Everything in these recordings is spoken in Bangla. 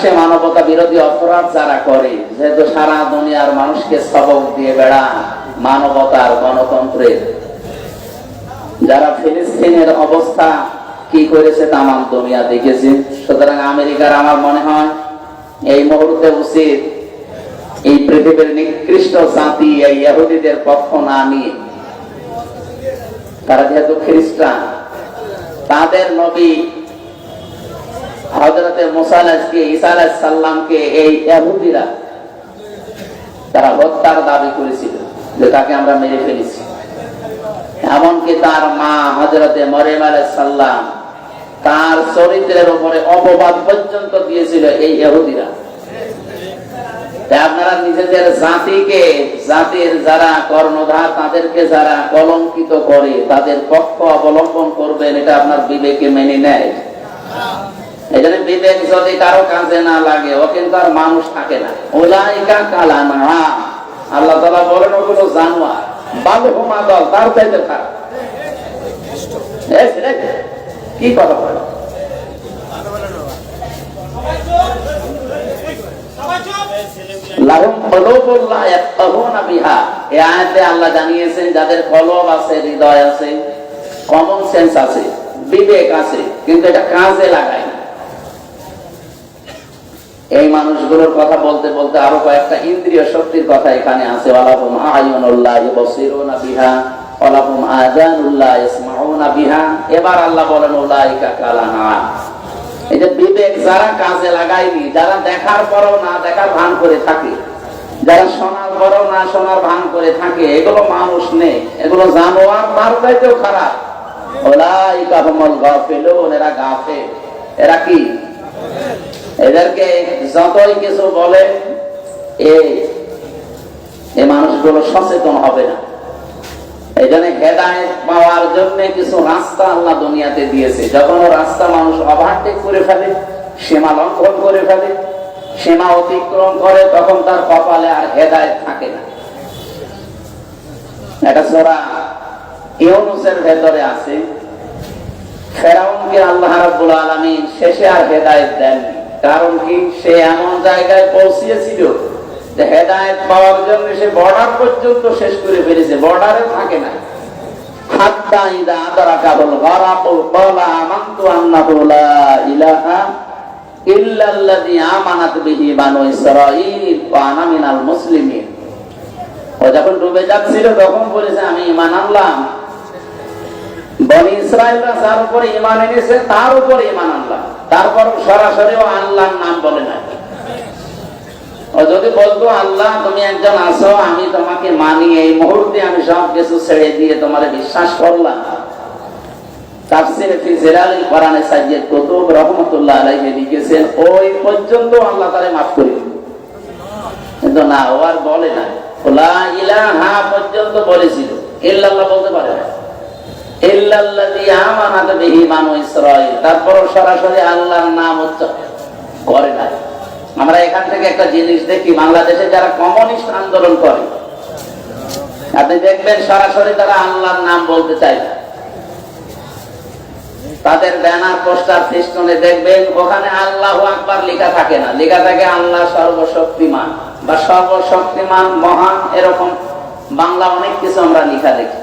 প্রকাশ্যে মানবতা বিরোধী অপরাধ যারা করে, যেহেতু সারা দুনিয়ার মানুষকে সবক দিয়ে বেড়া মানবতার গণতন্ত্রের। যারা ফিলিস্তিনের অবস্থা কি করেছে তামাম দুনিয়া দেখেছে। সুতরাং আমেরিকার আমার মনে হয়, এই মুহূর্তে উচিত এই পৃথিবীর নিকৃষ্ট জাতি, এই ইহুদিদের পক্ষ না নিয়ে। তারা যেহেতু খ্রিস্টান, তাদের নবী হজরতে মুসালাজকে ঈসা সাল্লামকে এই তারা হত্যার দাবি করেছিল যে তাকে আমরা মেরে ফেলেছি। এমনকি তার মা হজরতে মরিম সাল্লাম তার চরিত্রের উপরে অপবাদ পর্যন্ত দিয়েছিল এই ইহুদিরা। আপনারা নিজেদের জাতিকে, জাতির যারা কর্ণধার, তাদেরকে যারা কলঙ্কিত করে, তাদের পক্ষ অবলম্বন করবেন, এটা আপনার বিবেকে মেনে নেয়। এই জন্য বিবেক যদি কারও কাজে না লাগে, ও কিন্তু আর মানুষ থাকে না। ওলাইকা কালা না আল্লাহ তালা বলেন, ওগুলো জানোয়ার। দল, তার চাইতে কি কথা বলো? আল্লাহ জানিয়েছেন, যাদের কলব আছে, হৃদয় আছে কমন সেন্স আছে, বিবেক আছে, কিন্তু এটা কাজে লাগায় এই মানুষগুলোর কথা বলতে বলতে আরও কয়েকটা ইন্দ্রিয় শক্তির কথা এখানে আছে। বিহা এবার আল্লাহ বলেন এই যে বিবেক যারা কাজে যারা দেখার পরও না, দেখার ভান করে থাকে, যারা শোনার পরও না, শোনার ভান করে থাকে, এগুলো মানুষ নেই, এগুলো জানোয়ার খারাপ। ওলাইকা হুমুল গাফিলুন, এরা গাফেল। এরা কি? এদেরকে যতই কিছু বলে এই মানুষগুলো সচেতন হবে না। এই জন্য পাওয়ার জন্য কিছু রাস্তা আল্লাহ দুনিয়াতে দিয়েছে। যখন রাস্তা মানুষ করে ফেলে, সীমা লঙ্ঘন করে ফেলে, সীমা অতিক্রম করে, তখন তার কপালে আর হেদায়ত থাকে না। এটা সোরা ইউনুসের ভেতরে আছে। ফেরাউনকে আল্লাহ রাব্বুল আলামিন শেষে আর হেদায়েত দেননি। কারণ কি? সে এমন জায়গায় পৌঁছিয়েছিল যে হেদায়েত পাওয়ার জন্য সে বর্ডার পর্যন্ত শেষ করে ফেলেছে বর্ডারে থাকে না। আমি ঈমান আনলাম। বনি ইসরায়েলরা যার উপরে ইমান এনেছে, তার উপরে ইমান আনলাম তারপর সরাসরি ও আল্লাহর নাম বলে না যদি বলতো, আল্লাহ, তুমি একজন আসো আমি তোমাকে মানি, এই মুহূর্তে আমি সব কিছু ছেড়ে দিয়ে তোমার বিশ্বাস করলাম। লিখেছেন, ওই পর্যন্ত আল্লাহ তারে মাফ করে কিন্তু না, ও আর বলে না ইলাহা পর্যন্ত বলেছিল। ইল্লাল্লাহ বলতে পারে না। তাদের ব্যানার, পোস্টার ফিস্টনে দেখবেন ওখানে আল্লাহ আকবার লেখা থাকে না। লেখা থাকে আল্লাহ সর্বশক্তিমান বা সর্বশক্তিমান, মহান, এরকম বাংলা অনেক কিছু আমরা লেখা দেখি।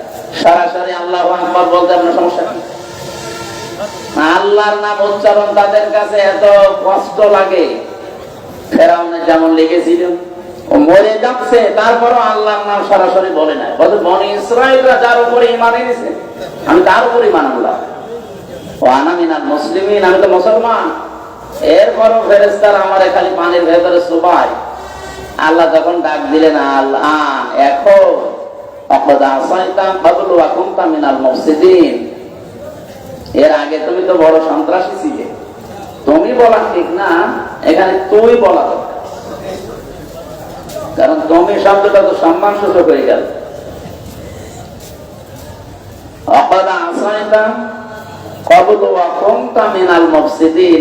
আল্লাহ আকবার বলতে আপনার সমস্যা কি? আল্লাহর নাম উচ্চারণ তাদের কাছে এত কষ্ট লাগে। ফেরাউনে যেমন লিখেছিল মরে যাচ্ছে, তারপরও আল্লাহর নাম সরাসরি বলে না বনি ইসরায়েলরা যার উপরে আমি তার উপরে ইমান আনলাম। ও মুসলিমিন, আমি তো মুসলমান। এরপরও ফেরেস্তার আমার খালি পানির ভেতরে সুবাই আল্লাহ যখন ডাক দিলেন আল্লাহ এখন এর আগে তুমি তো বড় সন্ত্রাসী ছিলে। তুমি বলা ঠিক না, এখানে তুই বলা দরকার। কারণ তুমি শব্দটা তো সম্মান সূচক হয়ে গেল। আসাইতাম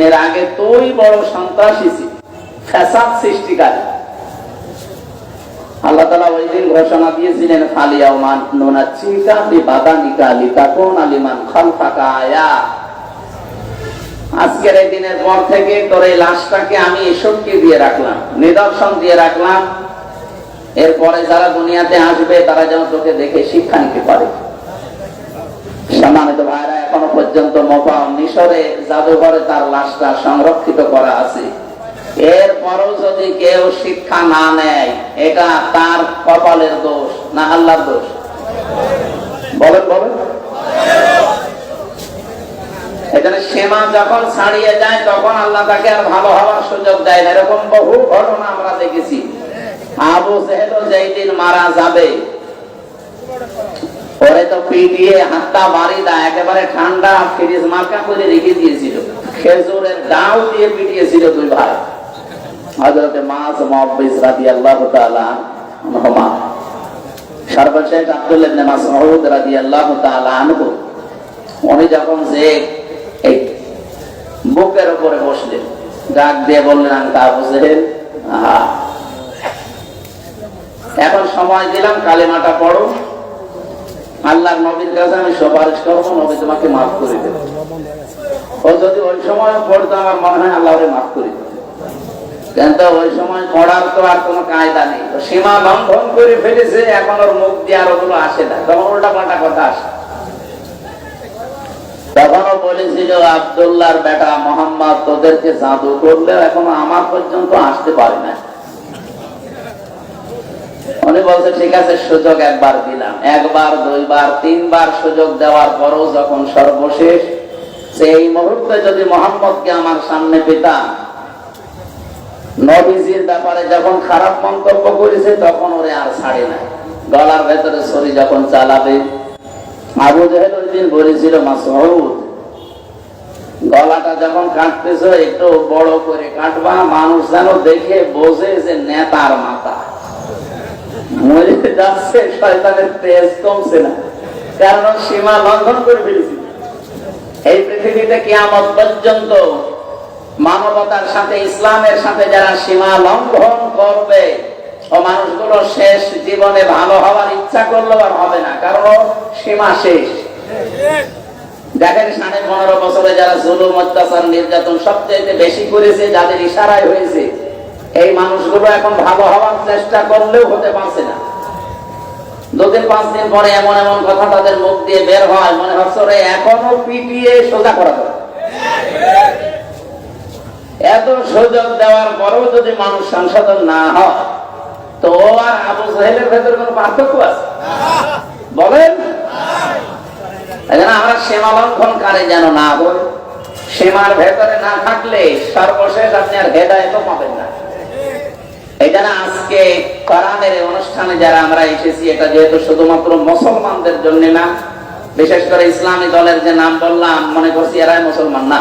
এর আগে তুই বড় সন্ত্রাসী ছিল। ফ্যাসাদ সৃষ্টিকারী। আল্লাহ তালা ওই দিন ঘোষণা দিয়েছিলেন নুনাচ্ছিকা বিবাদানিকা লিতাকুন আলিমান খালফাকা আয়া। আজকের এই দিনের পর থেকে তোর এই লাশটাকে আমি ঈশ্বরকে দিয়ে রাখলাম, নিদর্শন দিয়ে রাখলাম। এরপরে যারা দুনিয়াতে আসবে, তারা যেন তোকে দেখে শিক্ষা নিতে পারে। সম্মানিত ভাইরা, এখনও পর্যন্ত মোফা মিশরে জাদুঘরে তার লাশটা সংরক্ষিত করা আছে। এরপরও যদি কেউ শিক্ষা না নেয়, এটা তার কপালের দোষ, না আল্লাহর দোষ? বলেন বলেন। এখানে যখন ছাড়িয়ে যায়, তখন আল্লাহ তাকে আর ভালো হওয়ার সুযোগ দেয় না। এরকম বহু ঘটনা আমরা দেখেছি। আবু মারা যাবে। পরে তো পিটিয়ে হাতটা বাড়ি একেবারে ঠান্ডা ফ্রিজ মার্কা করে রেখে দিয়েছিল। খেজুরের ডাউ দিয়ে পিটিয়েছিল দুই ভাই। মাস সর্বশেষ আনহু। উনি যখন যে এই বুকের উপরে বসলেন, ডাক দিয়ে বললেন এখন সময় দিলাম, কালেমাটা পড়ো। আল্লাহর নবীর কাছে আমি সুপারিশ করব, নবী তোমাকে মাফ করে দেবে। ও যদি ওই সময় পড়তো, আমার মনে হয় আল্লাহ ওরে মাফ করে দেবে। কিন্তু ওই সময় পড়ার তো আর কোনো কায়দা নেই। তো সীমা লঙ্ঘন করে ফেলেছে, এখন ওর মুখ দিয়ে আর ওগুলো আসে না। তখন উল্টা পাল্টা কথা আসে। তখনও বলেছিল, আবদুল্লাহর বেটা মোহাম্মদ তোদেরকে জাদু করলেও এখনও আমার পর্যন্ত আসতে পারে না উনি বলছে, ঠিক আছে, সুযোগ একবার দিলাম। একবার, দুইবার, তিনবার সুযোগ দেওয়ার পরও যখন সর্বশেষ, সেই মুহূর্তে যদি মোহাম্মদকে আমার সামনে পেতাম নবীজির ব্যাপারে যখন খারাপ মন্তব্য করেছে, তখন ওরে আর ছাড়ে না গলার ভেতরে ছড়ি যখন চালাবে, আবু জাহেল ওই দিন বলেছিল মাসউদ গলাটা যখন কাটতেছো, একটু বড় করে কাটবা, মানুষ যেন দেখে বোঝে যে নেতার মাথা। মরে যাচ্ছে, শয়তানের তেজ কমছে না, কারণ সীমা লঙ্ঘন করে ফেলেছি। এই পৃথিবীতে কিয়ামত পর্যন্ত মানবতার সাথে, ইসলামের সাথে যারা সীমা লঙ্ঘন করবে, ও মানুষগুলো শেষ জীবনে ভালো হওয়ার ইচ্ছা করলেও আর হবে না, কারণ সীমা শেষ। দেখেন সাড়ে পনেরো বছরে যারা জুলুম, অত্যাচার, নির্যাতন সবচেয়ে বেশি করেছে, যাদের ইশারায় হয়েছে, এই মানুষগুলো এখন ভালো হওয়ার চেষ্টা করলেও হতে পারছে না। দুদিন, পাঁচ দিন পরে এমন এমন কথা তাদের মুখ দিয়ে বের হয়, মনে হচ্ছে এখনও পিটিয়ে সোজা করা যাবে এত সুযোগ দেওয়ার পরেও যদি মানুষ সংশোধন না হয়, তো আর আবু সাহেবের ভেতর কোন পার্থক্য আছে? বলেন। আমরা সীমা লঙ্ঘন কারে যেন না হই, সীমার ভেতরে না থাকলে সর্বশেষ আপনি আর হেদায়ত পাবেন না। এই জন্য আজকে অনুষ্ঠানে যারা আমরা এসেছি, এটা যেহেতু শুধুমাত্র মুসলমানদের জন্য না, বিশেষ করে ইসলামী দলের যে নাম বললাম, মনে করছি এরাই মুসলমান না।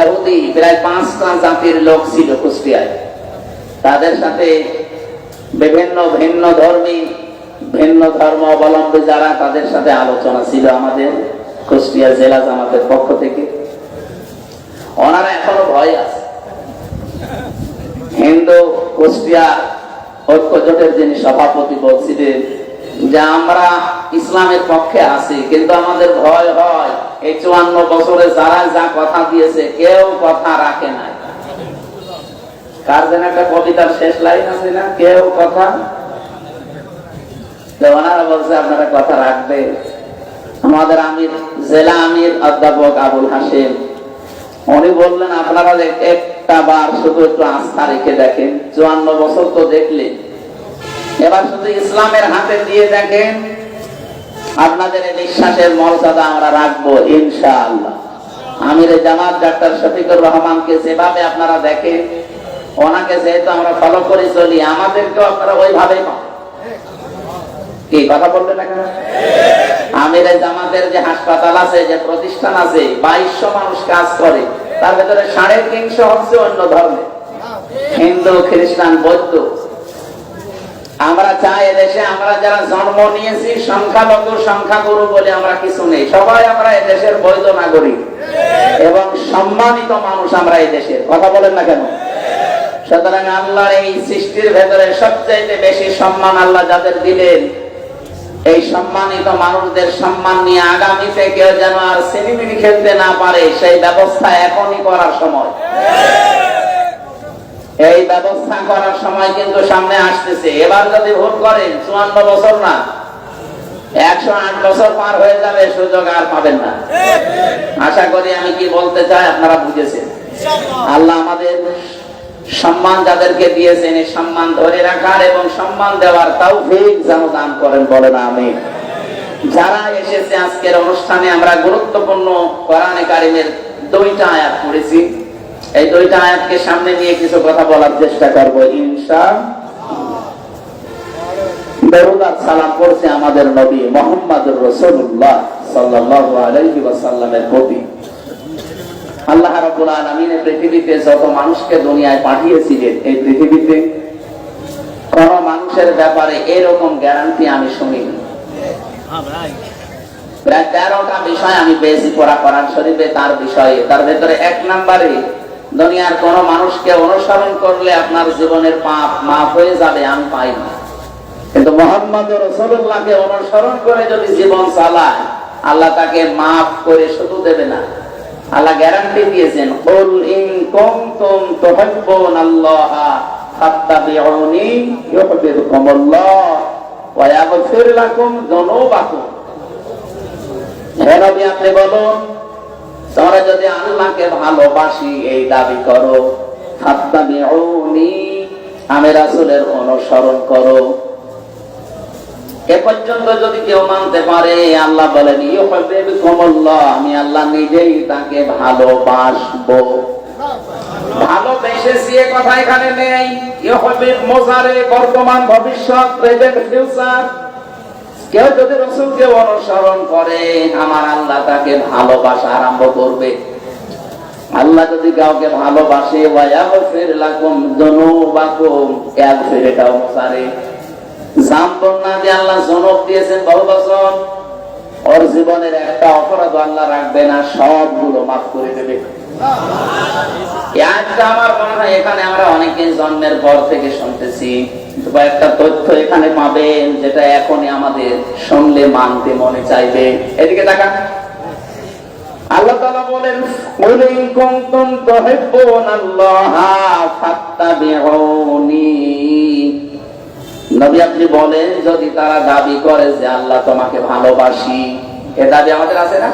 এহুদি প্রায় পাঁচটা জাতির লোক ছিল কুষ্টিয়ায়। তাদের সাথে বিভিন্ন ভিন্ন ধর্মী, ভিন্ন ধর্ম অবলম্বী যারা তাদের সাথে আলোচনা ছিল আমাদের কুষ্টিয়া জেলা জামাতের পক্ষ থেকে। ওনারা এখনও ভয় আছে। হিন্দু, কুষ্টিয়া ঐক্য জোটের যিনি সভাপতি বলছিলেন যে, আমরা ইসলামের পক্ষে আছি, কিন্তু আমাদের ভয় হয় এই চুয়ান্ন বছরে যারা যা কথা দিয়েছে, কেউ কথা রাখে নাই কার যেন একটা কবিতার শেষ লাইন আছে না? কেউ কথা? ওনারা বলছে, আপনারা কথা রাখবে আমাদের আমির, জেলা আমির অধ্যাপক আবুল হাসিম উনি বললেন, আপনারা এক- একটা বার শুধু একটু আস্থা রেখে দেখেন। চুয়ান্ন বছর তো দেখলেন। এবার শুধু ইসলামের হাতে দিয়ে দেখেন আপনাদের এই বিশ্বাসের মর্যাদা আমরা রাখব, ইনশাআল্লাহ। আমির জামাত ডাক্তার শফিকুর রহমানকে যেভাবে আপনারা দেখেন, ওনাকে যেহেতু আমরা ফলো করে চলি, আমাদেরকেও আপনারা আমির জামাতের যে হাসপাতাল আছে, যে প্রতিষ্ঠান আছে, বাইশশো মানুষ কাজ করে, তার ভেতরে সাড়ে তিনশো হচ্ছে অন্য ধর্মের হিন্দু, খ্রিস্টান, বৌদ্ধ। আমরা চাই এদেশে আমরা যারা জন্ম নিয়েছি, সংখ্যালঘু, সংখ্যাগুরু বলে আমরা কিছু নেই। সবাই আমরা এদেশের বৈধ নাগরিক। এবং সম্মানিত মানুষ আমরা এই দেশের কথা বলেন না কেন? সুতরাং আল্লাহর এই সৃষ্টির ভেতরে সবচাইতে বেশি সম্মান আল্লাহ যাদের দিলেন, এই সম্মানিত মানুষদের সম্মান নিয়ে আগামীতে কেউ যেন আর সিনেমিনি খেলতে না পারে, সেই ব্যবস্থা এখনই করার সময়। এই ব্যবস্থা করার সময় কিন্তু সামনে আসতেছে। এবার যদি ভোট করেন, চুয়ান্ন বছর না। একশো আট বছর পার হয়ে যাবে, সুযোগ আর পাবেন না। আশা করি আমি কি বলতে চাই, আপনারা বুঝেছেন। আল্লাহ আমাদের সম্মান যাদেরকে দিয়েছেন, এই সম্মান ধরে রাখার এবং সম্মান দেওয়ার তাও ভিক যেন দান করেন বলেন আমি যারা এসেছে আজকের অনুষ্ঠানে, আমরা গুরুত্বপূর্ণ কোরআনে কারিমের দুইটা আয়াত পড়েছি। এই দুইটা আয়াতকে সামনে নিয়ে কিছু কথা বলার চেষ্টা করব ইনশা সালাম আমাদের নবী মোহাম্মদুর রাসূলুল্লাহ সাল্লাল্লাহু আলাইহি ওয়াসাল্লামের প্রতি। আল্লাহ রাব্বুল আলামিন পৃথিবীতে যত মানুষকে দুনিয়ায় পাঠিয়েছিলেন, এই পৃথিবীতে কোন মানুষের ব্যাপারে এরকম গ্যারান্টি আমি শুনিনি। প্রায় তেরোটা বিষয় আমি পেয়েছি পড়া, কোরআন শরীফে তার বিষয়ে। তার ভেতরে এক নম্বরে দুনিয়ার কোন মানুষকে অনুসরণ করলে আপনার জীবনের পাপ মাফ হয়ে যাবে, আমি পাই না। কিন্তু মোহাম্মদ রসুল্লাহকে অনুসরণ করে যদি জীবন চালায়, আল্লাহ তাকে মাফ করে শুধু দেবে না। আল্লাহ গ্যারান্টি দিয়েছেন কুল ইন কুনতুম তুহিব্বুনাল্লাহ ফাত্তাবিউনি ইউহিব্বুকুমুল্লাহ ওয়া ইয়াগফির লাকুম যুনুবাকুম হে নবী, আপনি বলুন তোমরা যদি আল্লাহকে ভালোবাসি, এই দাবি করো। আমি রাসূলের অনুসরণ করো। এ পর্যন্ত যদি কেউ মানতে পারে, আল্লাহ বলেন আমি আল্লাহ নিজেই তাকে ভালোবাসবো। ভালোবেসেছি, এ কথা এখানে নেই। বর্তমান ভবিষ্যৎ কেউ যদি রসুলকে অনুসরণ করে, আমার আল্লাহ তাকে ভালোবাসা আরম্ভ করবে। আল্লাহ যদি কাউকে ভালোবাসে ওর জীবনের একটা অপরাধ আল্লাহ রাখবে না, সবগুলো মাফ করে দেবে। আমার মনে হয় এখানে আমরা অনেকে জন্মের পর থেকে শুনতেছি। একটা তথ্য এখানে পাবেন যেটা এখনই আমাদের শুনলে মানতে মনে চাইবে। এদিকে দেখা আল্লাহ তাআলা বলেন ফাত্তাবিউনি। নবী আপনি বলেন যদি তারা দাবি করে যে আল্লাহ তোমাকে ভালোবাসি। এ দাবি আমাদের আছে না?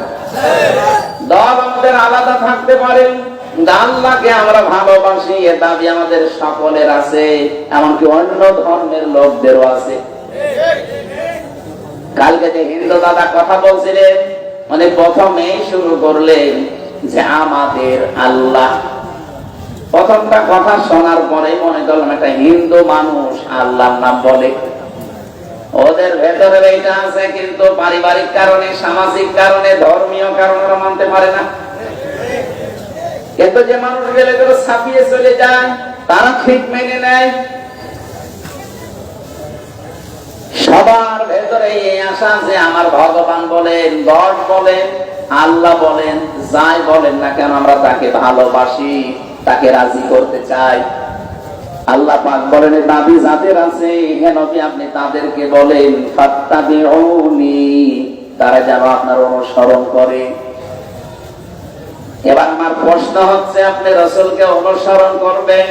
দল আমাদের আলাদা থাকতে পারে। আল্লাহকে আমরা ভালোবাসি, এ দাবি আমাদের সকলের আছে, এমনকি অন্য ধর্মের লোকদেরও আছে। কালকে যে হিন্দু দাদা কথা বলছিলেন মানে প্রথমেই শুরু করলেন যে আমাদের আল্লাহ। প্রথমটা কথা শোনার পরে মনে করলাম একটা হিন্দু মানুষ আল্লাহর নাম বলে। ওদের ভেতরে এইটা আছে, কিন্তু পারিবারিক কারণে, সামাজিক কারণে, ধর্মীয় কারণে মানতে পারে না। কিন্তু যে মানুষ গেলে করে ছাপিয়ে চলে যায়, তারা ঠিক মেনে নেয়। সবার ভেতরে এই আশা যে আমার ভগবান বলেন, গড বলেন, আল্লাহ বলেন, যাই বলেন না কেন আমরা তাকে ভালোবাসি, তাকে রাজি করতে চাই। আল্লাহ পাক বলেন দাবি যাদের আছে হেন আপনি তাদেরকে বলেন, ফাত্তাবিউনি। তারা যেন আপনার অনুসরণ করে। এবার আমার প্রশ্ন হচ্ছে, আপনি রসুলকে অনুসরণ করবেন?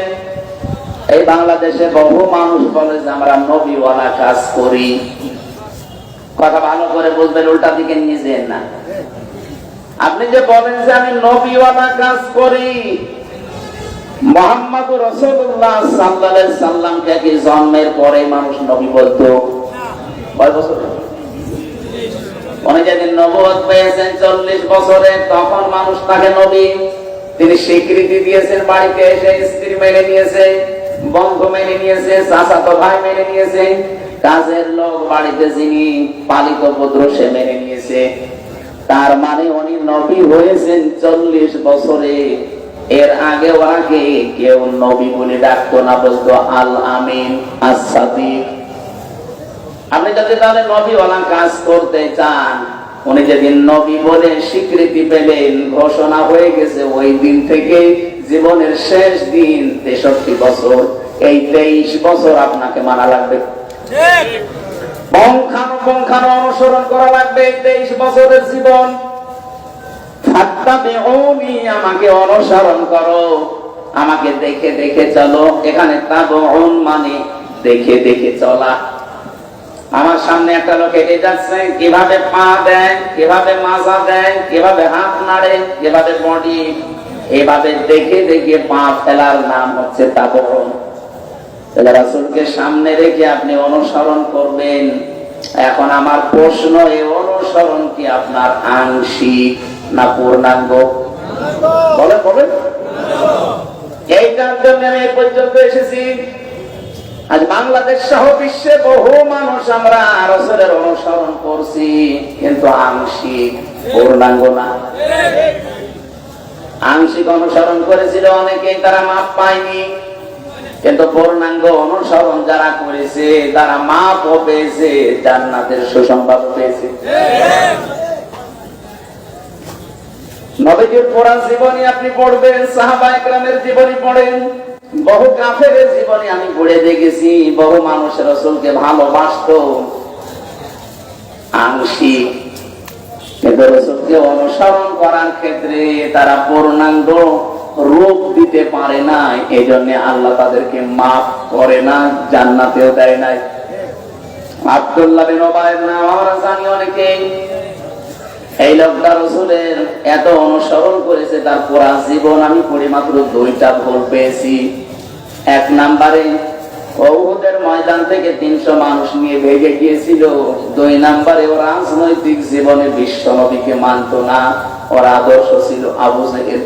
এই বাংলাদেশে বহু মানুষ বলে যে, আমরা নবীওয়ালা কাজ করি। কথা ভালো করে বুঝবেন, উল্টা দিকে নিয়ে না। আপনি যে বলেন যে, আমি নবীওয়ালা কাজ করি। মোহাম্মদ রসুল্লাহ সাল্লাহ সাল্লামকে কি জন্মের পরে মানুষ নবী বলতো? কয় বছর? তখন মানুষ তাকে নবী। তিনি স্বীকৃতি দিয়েছেন বাড়িতে এসে, স্ত্রী মেনে নিয়েছে, বন্ধু মেনে নিয়েছে ভাই মেনে নিয়েছে। কাজের লোক বাড়িতে যিনি পালিত পুত্র, সে মেনে নিয়েছে। তার মানে উনি নবী হয়েছেন চল্লিশ বছরে। এর আগে ওনাকে কেউ নবী বলে ডাকতো না, বলতো আল আমিন আসাদিক আপনি যদি তাহলে নবী ওলা কাজ করতে চান, উনি যেদিন নবী বলে স্বীকৃতি পেলেন, ঘোষণা হয়ে গেছে, ওই দিন থেকে জীবনের শেষ দিন, তেষট্টি বছর। এই তেইশ বছর আপনাকে মানা লাগবে। পঙ্খানো অনুসরণ করা লাগবে তেইশ বছরের জীবন। আমাকে অনুসরণ করো। আমাকে দেখে দেখে চলো। এখানে তাবউন মানে দেখে দেখে চলা। আমার সামনে একটা লোক হেঁটে যাচ্ছে কীভাবে পা দেয় কীভাবে মাজা দেয় কীভাবে হাত নাড়ে কীভাবে বডি, এভাবে দেখে দেখে পা ফেলার নাম হচ্ছে তাবউন তাহলে রাসূলকে সামনে রেখে আপনি অনুসরণ করবেন। এখন আমার প্রশ্ন, এই অনুসরণ কি আপনার আংশিক না পূর্ণাঙ্গ? বলেন বলেন। এইটার জন্য আমি এই পর্যন্ত এসেছি। আজ বাংলাদেশ সহ বিশ্বে বহু মানুষ আমরা রসুলের অনুসরণ করছি, কিন্তু আংশিক পূর্ণাঙ্গ না। আংশিক অনুসরণ করেছিল অনেকেই, তারা মাপ পায়নি। কিন্তু পূর্ণাঙ্গ অনুসরণ যারা করেছে, তারা মাপও পেয়েছে, জান্নাতের সুসংবাদ পেয়েছে। নবীজির কোরআন জীবনী আপনি পড়বেন, সাহাবা একরামের জীবনী পড়েন। বহু কাফের জীবনী আমি পড়ে দেখেছি, বহু মানুষ রসুলকে ভালোবাসত। আংশিক রসুলকে অনুসরণ করার ক্ষেত্রে তারা পূর্ণাঙ্গ রূপ দিতে পারে না এই জন্য আল্লাহ তাদেরকে মাফ করে না, জান্নাতেও দেয় নাই। আব্দুল্লাহ বিন ওবায়ের নাম আমরা জানি অনেকেই। এই লোকটা রসুলের এত অনুসরণ করেছে, তার পুরা জীবন আমি পড়ে মাত্র দুইটা ভুল পেয়েছি। এক নাম্বারে ওহুদের ময়দান থেকে তিনশো মানুষ নিয়ে ভেগে গিয়েছিল। দুই নাম্বারে ও রাজনৈতিক জীবনে বিশ্ব নবীকে মানত না, ওর আদর্শ ছিল আবু জেহেল।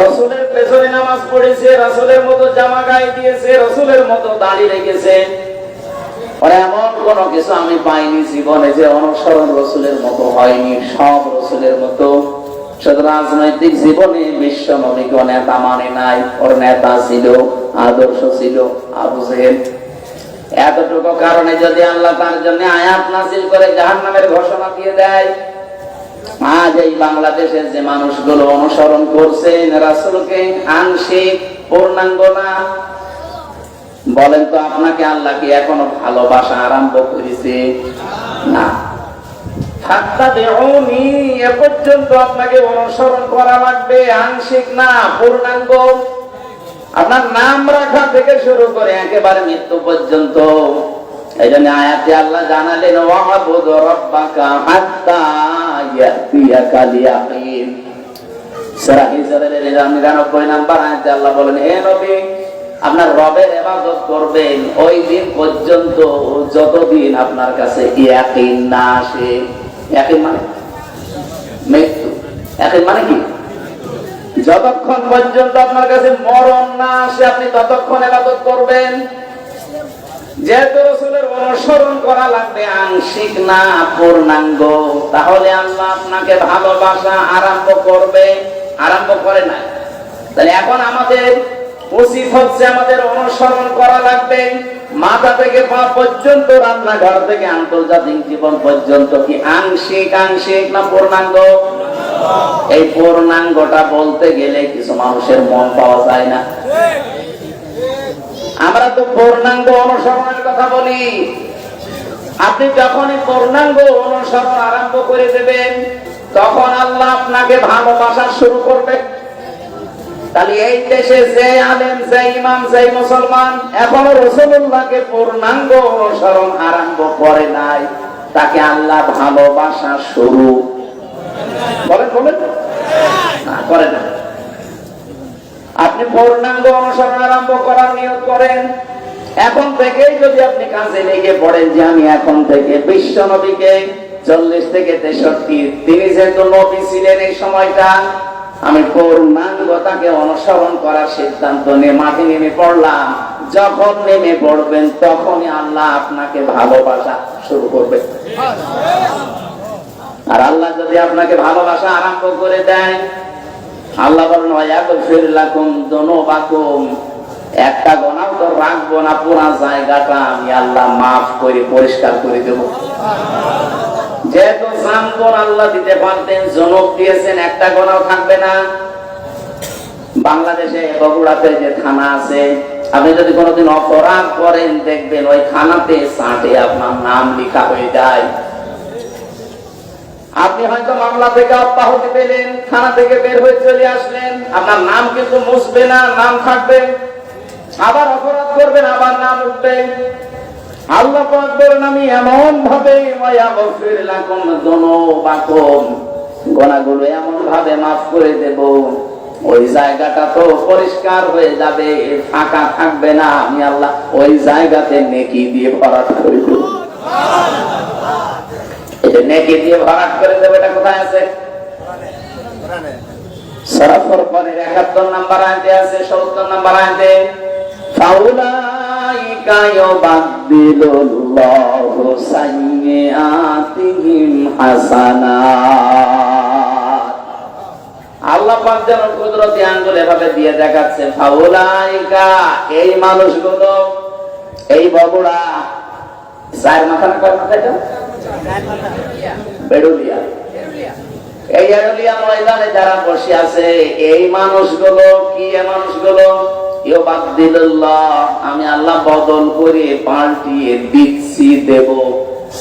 রসুলের পেছনে নামাজ পড়েছে, রসুলের মতো জামা গায়ে দিয়েছে, রসুলের মতো দাঁড়িয়ে রেখেছে। আর এমন কোন কিছু আমি পাইনি জীবনে যে অনুসরণ রসুলের মতো হয়নি, সব রসুলের মতো। শুধু রাজনৈতিক জীবনে বিশ্ব নবীকে নেতা মানে নাই, ওর নেতা ছিল, আদর্শ ছিল আবু জেহেল। এতটুকু কারণে যদি আল্লাহ তার জন্য আয়াত নাজিল করে জাহান নামের ঘোষণা দিয়ে দেয়, আজ এই বাংলাদেশের যে মানুষগুলো অনুসরণ করছে রাসুলকে আংশিক পূর্ণাঙ্গ না বলেন তো আপনাকে আল্লাহ কি এখনও ভালোবাসা আরম্ভ করেছে? না। একেবারে মৃত্যু পর্যন্ত। এই জন্য আয়াতে আল্লাহ জানালেন, ওয়াবুদ রব্বাকা হাত্তা ইয়াতিয়াকাল ইয়াকিন সূরা হিজরের 99 নাম্বার আয়াতে আল্লাহ বলেন, হে নবী আপনার রবের ইবাদত করবেন, ওই দিন পর্যন্ত যতদিন আপনার কাছে না আসে মানে? মৃত্যু। মানে কি? যতক্ষণ পর্যন্ত আপনার কাছে মরণ না আসে, আপনি ততক্ষণ ইবাদত করবেন। যেহেতু রসুলের অনুসরণ করা লাগবে, আংশিক না পূর্ণাঙ্গ, তাহলে আল্লাহ আপনাকে ভালোবাসা আরম্ভ করবে। আরম্ভ করে না তাহলে এখন আমাদের আমরা তো পূর্ণাঙ্গ অনুসরণের কথা বলি। আপনি পূর্ণাঙ্গ অনুসরণ আরম্ভ করে দেবেন, তখন আল্লাহ আপনাকে ভালোবাসা শুরু করবে। তাহলে এই দেশে যে আলেম, যে ইমাম, যে মুসলমান এখনও রসুল্লাহকে পূর্ণাঙ্গ অনুসরণ আরম্ভ করে নাই, তাকে আল্লাহ ভালোবাসা শুরু। আপনি পূর্ণাঙ্গ অনুসরণ আরম্ভ করার নিয়োগ করেন। এখন থেকেই যদি আপনি কাজে লেগে পড়েন যে আমি এখন থেকে বিশ্ব নবীকে চল্লিশ থেকে তেষট্টি, তিনি যেহেতু নবী ছিলেন এই সময়টা আমি পূর্ণাঙ্গতাকে অনুসরণ করার সিদ্ধান্ত নিয়ে মাঠে নেমে পড়লাম। যখন নেমে পড়বেন, তখনই আল্লাহ আপনাকে ভালোবাসা শুরু করবে। আর আল্লাহ যদি আপনাকে ভালোবাসা আরম্ভ করে দেয় আল্লাহ বলেন, ওয়াগফির লাকুম যুনুবাকুম একটা গোনাও তো রাখব না, পুরা জায়গাটা আমি আল্লাহ মাফ করে পরিষ্কার করে দেব। যেহেতু জানবন আল্লাহ দিতে পারতেন, জনক দিয়েছেন, একটা গোনাও থাকবে না। বাংলাদেশে বগুড়াতে যে থানা আছে, আপনি যদি কোনোদিন অপরাধ করেন, দেখবেন ওই থানাতে সাঁটে আপনার নাম লেখা হয়ে যায়। আপনি হয়তো মামলা থেকে অব্যাহতি পেলেন, থানা থেকে বের হয়ে চলে আসলেন, আপনার নাম কিন্তু মুছবে না, নাম থাকবে। আবার অপরাধ করবেন, আবার নাম উঠবে। আল্লাহ পাক আমি এমন ভাবে গোনাগুলো এমন ভাবে মাফ করে দেব। ওই জায়গাটা তো পরিষ্কার হয়ে যাবে ফাঁকা থাকবে না। আমি আল্লাহ ওই জায়গাতে নেকি দিয়ে ভরাট করে দেব। নেকি দিয়ে ভরাট করে দেবো, এটা কোথায় আছে? সরাফর পরের একাত্তর নাম্বার আনতে আছে, সত্তর নাম্বার আনতে ইউবাদদিলুল্লাহু সাইয়্যাতিহিম হাসানাত আল্লাহ পাক যেন কুদরতি আঙ্গুল এভাবে দিয়ে দেখাচ্ছে, ফাউলাইকা, এই মানুষগুলো, এই বগুড়া মাথা না বেড়ুলিয়া। এই ময়দানে যারা বসে আছে, এই মানুষগুলো, কি এ মানুষগুলো? আমি আল্লাহ বদল করে পাল্টিয়ে দিচ্ছি, দেব।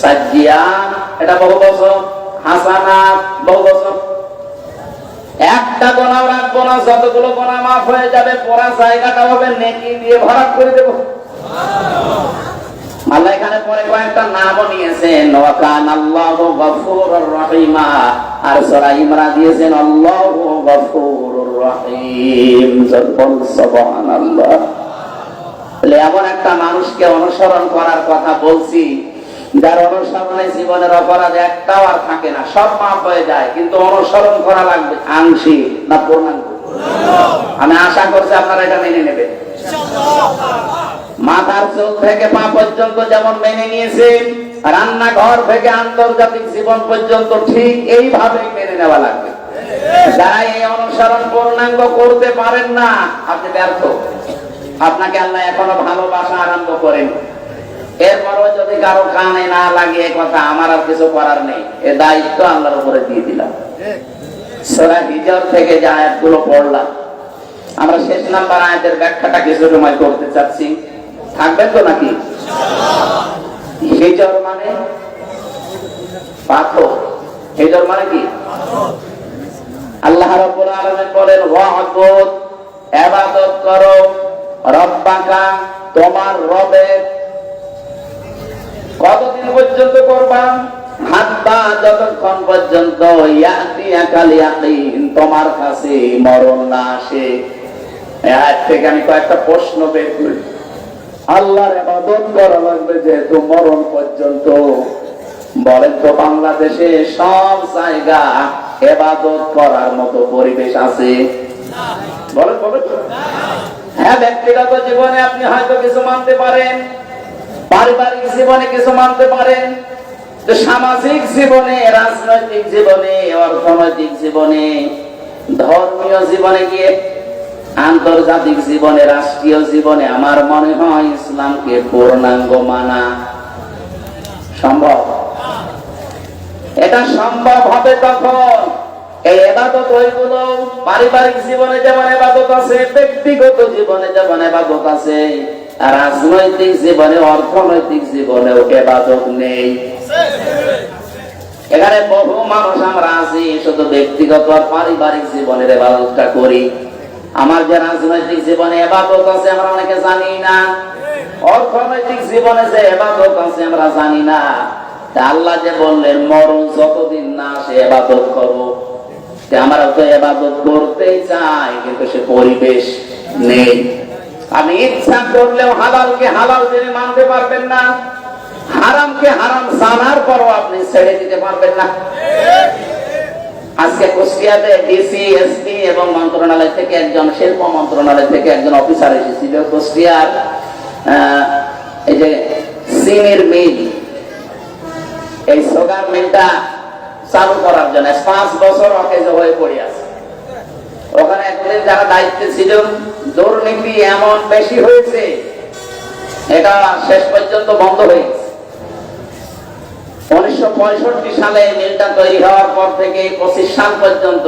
সাজিয়া এটা বহু বছর। হাসানা, বহু বছর। একটা গোনা রাখব না, যতগুলো গোনা মাফ হয়ে যাবে, পড়া জায়গাটা হবে নেকি দিয়ে ভরাট করে দেবো। আল্লাহ এখানে পরে কয়েকটা নামও নিয়েছেন। ওয়াকান আল্লাহু গফুরুর রহিমা। আর সূরা ইমরান দিয়েছেন আল্লাহু গফুরুর রহিম। যখন সুবহানাল্লাহ। বলে এমন একটা মানুষকে অনুসরণ করার কথা বলছি যার অনুসরণে জীবনের অপরাধ একটাও আর থাকে না সব মাফ হয়ে যায় কিন্তু অনুসরণ করা লাগবে আংশিক না পূর্ণাঙ্গ? আমি আশা করছি আপনারা এটা মেনে নেবেন। মাথার চোখ থেকে পা পর্যন্ত যেমন মেনে নিয়েছেন রান্নাঘর থেকে আন্তর্জাতিক জীবন পর্যন্ত ঠিক এইভাবেই মেনে নেওয়া লাগবে। যারা এই অনুসরণ পূর্ণাঙ্গ করতে পারেন না, আপনি ব্যর্থ। আপনাকে আল্লাহ এখনও ভালোবাসা আরম্ভ করেন। এরপরও যদি কারও কানে না লাগে কথা, আমার আর কিছু করার নেই। এ দায়িত্ব আল্লাহর উপরে দিয়ে দিলাম। সোরা হিজর থেকে যে আয়াতগুলো পড়লাম, আমরা শেষ নাম্বার আয়াতের ব্যাখ্যাটা কিছু সময় করতে চাচ্ছি। থাকবেন তো নাকি? হিজর মানে পাথর। হিজর মানে কি? আল্লাহ রাব্বুল আলামিন বলেন ইবাদত করো, রব্বাকা তোমার রবের কতদিন পর্যন্ত করবা? হাত্তা যতক্ষণ পর্যন্ত ইয়াতি আকাল ইয়াকিন, তোমার কাছে মরণ না আসে। এই থেকে আমি কয়েকটা প্রশ্ন বের করি। আল্লাহর ইবাদত করা লাগবে যেহেতু মরণ পর্যন্ত। বলেন তো বাংলাদেশে সব জায়গা এবাদত করার মতো পরিবেশ আছে? হ্যাঁ ব্যক্তিগত জীবনে আপনি হয়তো কিছু মানতে পারেন, পারিবারিক জীবনে কিছু মানতে পারেন সামাজিক জীবনে, রাজনৈতিক জীবনে, অর্থনৈতিক জীবনে, ধর্মীয় জীবনে গিয়ে আন্তর্জাতিক জীবনে, রাষ্ট্রীয় জীবনে আমার মনে হয় ইসলামকে পূর্ণাঙ্গ মানা সম্ভব। এটা সম্ভব হবে তখন এই এবাদত ওইগুলো পারিবারিক জীবনে যেমন এবাদত আছে, ব্যক্তিগত জীবনে যেমন এবাদত আছে, রাজনৈতিক জীবনে, অর্থনৈতিক জীবনেও এবাদত নেই। এখানে বহু মানুষ আমরা আছি, শুধু ব্যক্তিগত আর পারিবারিক জীবনের এবাদতটা করি। আমার যে রাজনৈতিক জীবনে এবাদত আছে, আমরা অনেকে জানি না। অর্থনৈতিক জীবনে যে এবাদত আছে, আমরা জানি না। আল্লাহ যে বললেন, মরণ যতদিন না সে এবাদত করব আমরা তো এবাদত চাই, কিন্তু সে পরিবেশ নেই। আমি ইচ্ছা করলেও হালালকে হালাল জেনে মানতে পারবেন না। হারামকে হারাম জানার পরও আপনি ছেড়ে দিতে পারবেন না। আজকে কুষ্টিয়াতে ডিসি, এসপি এবং মন্ত্রণালয় থেকে একজন শিল্প মন্ত্রণালয় থেকে একজন অফিসার এসেছিল। কুষ্টিয়ার এই যে সিমের মিল, এই সুগার মিলটা চালু করার জন্য পাঁচ বছর অকেজ হয়ে পড়ে আছে। ওখানে একদিন যারা দায়িত্বে ছিল, দুর্নীতি এমন বেশি হয়েছে, এটা শেষ পর্যন্ত বন্ধ হয়ে গেছে। সালে মিলটা তৈরি হওয়ার পর থেকে পঁচিশ সাল পর্যন্ত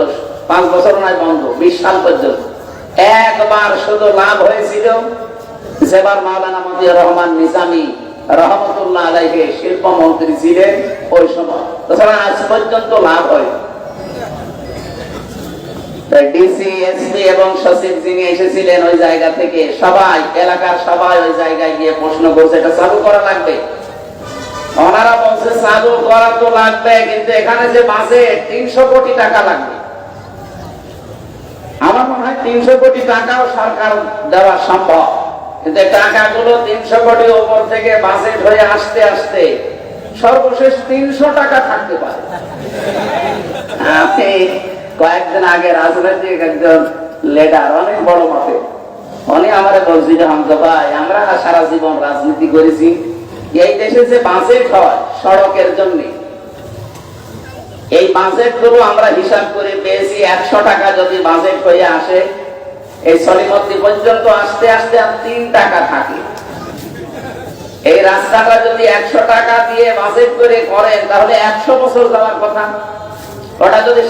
বছর নয়, বন্ধ, বিশ সাল পর্যন্ত। একবার শুধু লাভ হয়েছিল সেবার মাওলানা রহমান রহমতুল্লাহ আলাইহে শিল্পমন্ত্রী ছিলেন ওই সময়। তাছাড়া আজ পর্যন্ত লাভ হয়। ডিসি, এসপি এবং সচিব যিনি এসেছিলেন ওই জায়গা থেকে সবাই, এলাকার সবাই ওই জায়গায় গিয়ে প্রশ্ন করছে, এটা চালু করা লাগবে? ওনারা বলছে চালু করা তো লাগবে, কিন্তু এখানে যে মাসে তিনশো কোটি টাকা লাগবে। আমার মনে হয় তিনশো কোটি টাকাও সরকার দেওয়া সম্ভব। কিন্তু টাকাগুলো তিনশো কোটি উপর থেকে বাজেট হয়ে আসতে আসতে সর্বশেষ তিনশো টাকা থাকতে পারে। কয়েকদিন আগে রাজনৈতিক একজন লিডার, অনেক বড় মতে উনি আমার বলছিল হামজা ভাই, আমরা সারা জীবন রাজনীতি করেছি এই দেশে যে বাজেট সড়কের জন্য, এই আমরা হিসাব করে পেয়েছি একশো টাকা যদি হয়ে আসে, এই পর্যন্ত আসতে আসতে আর তিন টাকা থাকে। এই রাস্তাটা যদি একশো টাকা দিয়ে বাজেট করে করেন, তাহলে একশো বছর যাওয়ার কথা। ওটা যদি